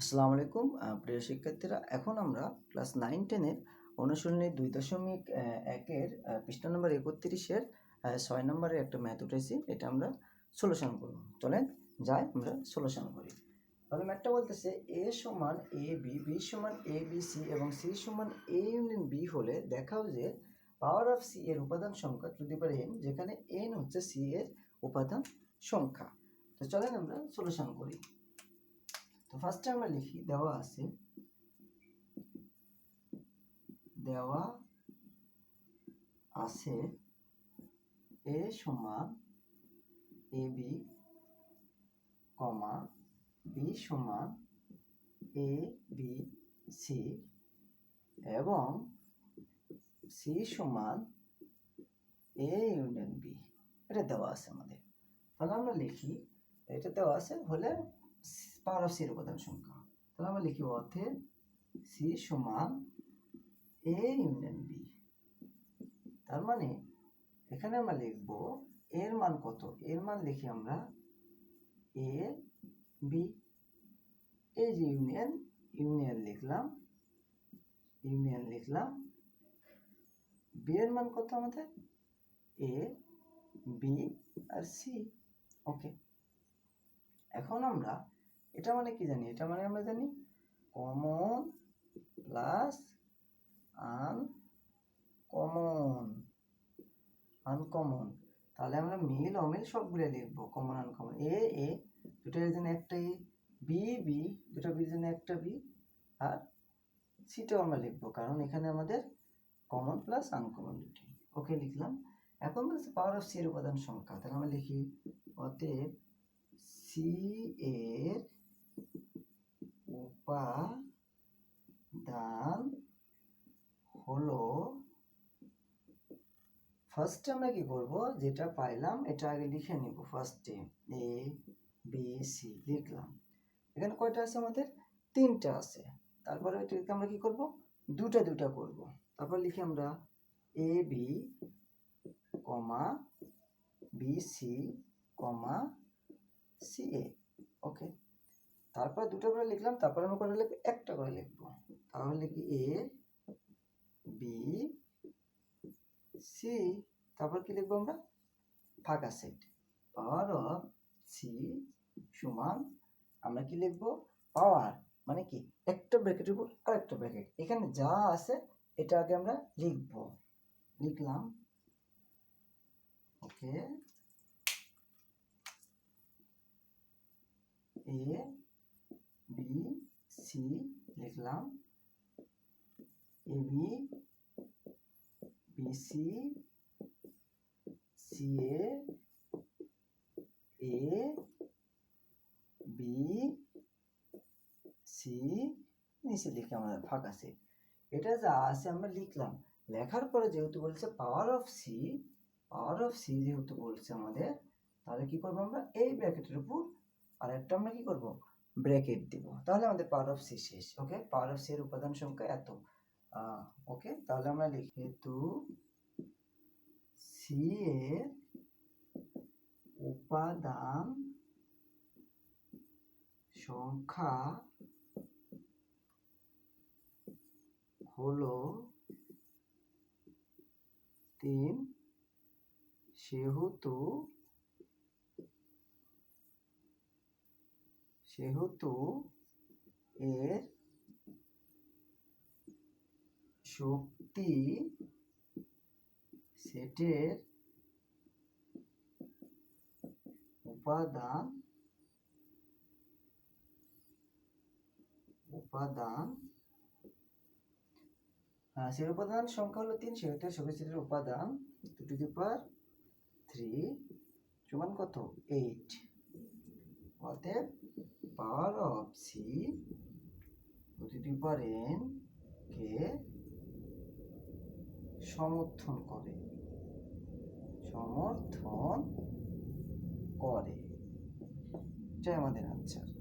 আসসালামু আলাইকুম প্রিয় শিক্ষার্থীরা, এখন আমরা ক্লাস নাইন টেনের অনুশীলনী দুই দশমিক একের পৃষ্ঠা নম্বর একত্রিশের ছয় নম্বরের একটা ম্যাথ উঠেছি এটা আমরা সলিউশন করব। চলেন যাই আমরা সলিউশন করি। তাহলে ম্যাথটা বলতেছে এ সমান এ বি বি সমান এ বি সি এবং সি সমান এ ইউনিয়ন বি হলে দেখাও যে পাওয়ার অফ সি এর উপাদান সংখ্যা টু দি এন যেখানে এন হচ্ছে সি এর উপাদান সংখ্যা। তো চলেন আমরা সলিউশন করি। তো ফার্স্টে আমরা লিখি, দেওয়া আছে। দেওয়া আছে এ সমান এ বি কমা বি সমান এ বি সি এবং সি সমান এ ইউনিয়ন বি। এটা দেওয়া আছে আমাদের। তাহলে আমরা লিখি, এটা দেওয়া আছে হলে পাওয়ার অফ সির উপাদান সংখ্যা। তাহলে আমরা লিখি অর্থে সি সমান এ ইউনিয়ন বি তার মানে এখানে আমরা লিখব এর মান কত? এর মান লিখি আমরা এ বি এই যে ইউনিয়ন ইউনিয়ন লিখলাম ইউনিয়ন লিখলাম। বি এর মান কত আমাদের? এ বি আর সি ওকে এখন আমরা এটা মানে কি জানি? এটা মানে আমরা জানি common plus uncommon uncommon তাহলে আমরা মিল অমিল সবগুলো লিখব কমন আনকমন এ এ দুটোর জন্য একটা এ বি বি দুটো বির জন্য একটা বি আর সিটাও আমরা লিখব, কারণ এখানে আমাদের কমন প্লাস আনকমন দুটি। ওকে লিখলাম। এখন বলছে পাওয়ার অফ সি এর উপাদান সংখ্যা, তাহলে আমরা লিখি, অতএব সি এর উপাদান হলো ফার্স্টে আমরা কি করব? যেটা পাইলাম, এটা আগে লিখে নিব ফার্স্টে এ। বি সি লিখলাম। এখানে কয়টা আছে আমাদের? তিনটা আছে। তারপরে এটাকে আমরা কি করব? দুটা দুটা করব। তারপর লিখি আমরা A B comma B C comma C A okay তারপর দুটো করে লিখলাম, তারপর আমরা করে লিখব? একটা করে লিখব। তাহলে লিখি এ, বি, সি, তারপর কি লিখব আমরা? ফাঁকা সেট। পাওয়ার অফ সি সমান, আমরা কি লিখব? পাওয়ার। মানে কি? একটা ব্র্যাকেটের উপর আর একটা ব্র্যাকেট এখানে যা আছে, এটা আগে আমরা লিখব। লিখলাম। ওকে। এ সি লিখলাম A B B C C A B C নিচে লিখলাম আমাদের ফাঁকা সেট এটা যা আছে আমরা লিখলাম। লেখার পরে যেহেতু বলছে power of C power of C যেহেতু বলছে আমাদের, তাহলে কি করব আমরা? এই ব্র্যাকেটের উপর আর একটা আমরা কি করব? ব্র্যাকেট দিব। তাহলে আমাদের পাওয়ার অফ সি শেষ ওকে পাওয়ার অফ সি এর উপাদান সংখ্যা এত। ওকে তাহলে আমরা লিখি যেহেতু সি এর উপাদান সংখ্যা হলো তিন, সেহেতু সেহেতু এর শক্তি সেটের উপাদান উপাদান হ্যাঁ সেই উপাদান সংখ্যা হলো তিন, সেহেতু শক্তি সেটের উপাদান। Two to the power three সমান কত? এইট অতএব পাওয়ার অফ সি প্রতিটি পার এন কে সমর্থন করে। সমর্থন করে। এটাই আমাদের আনসার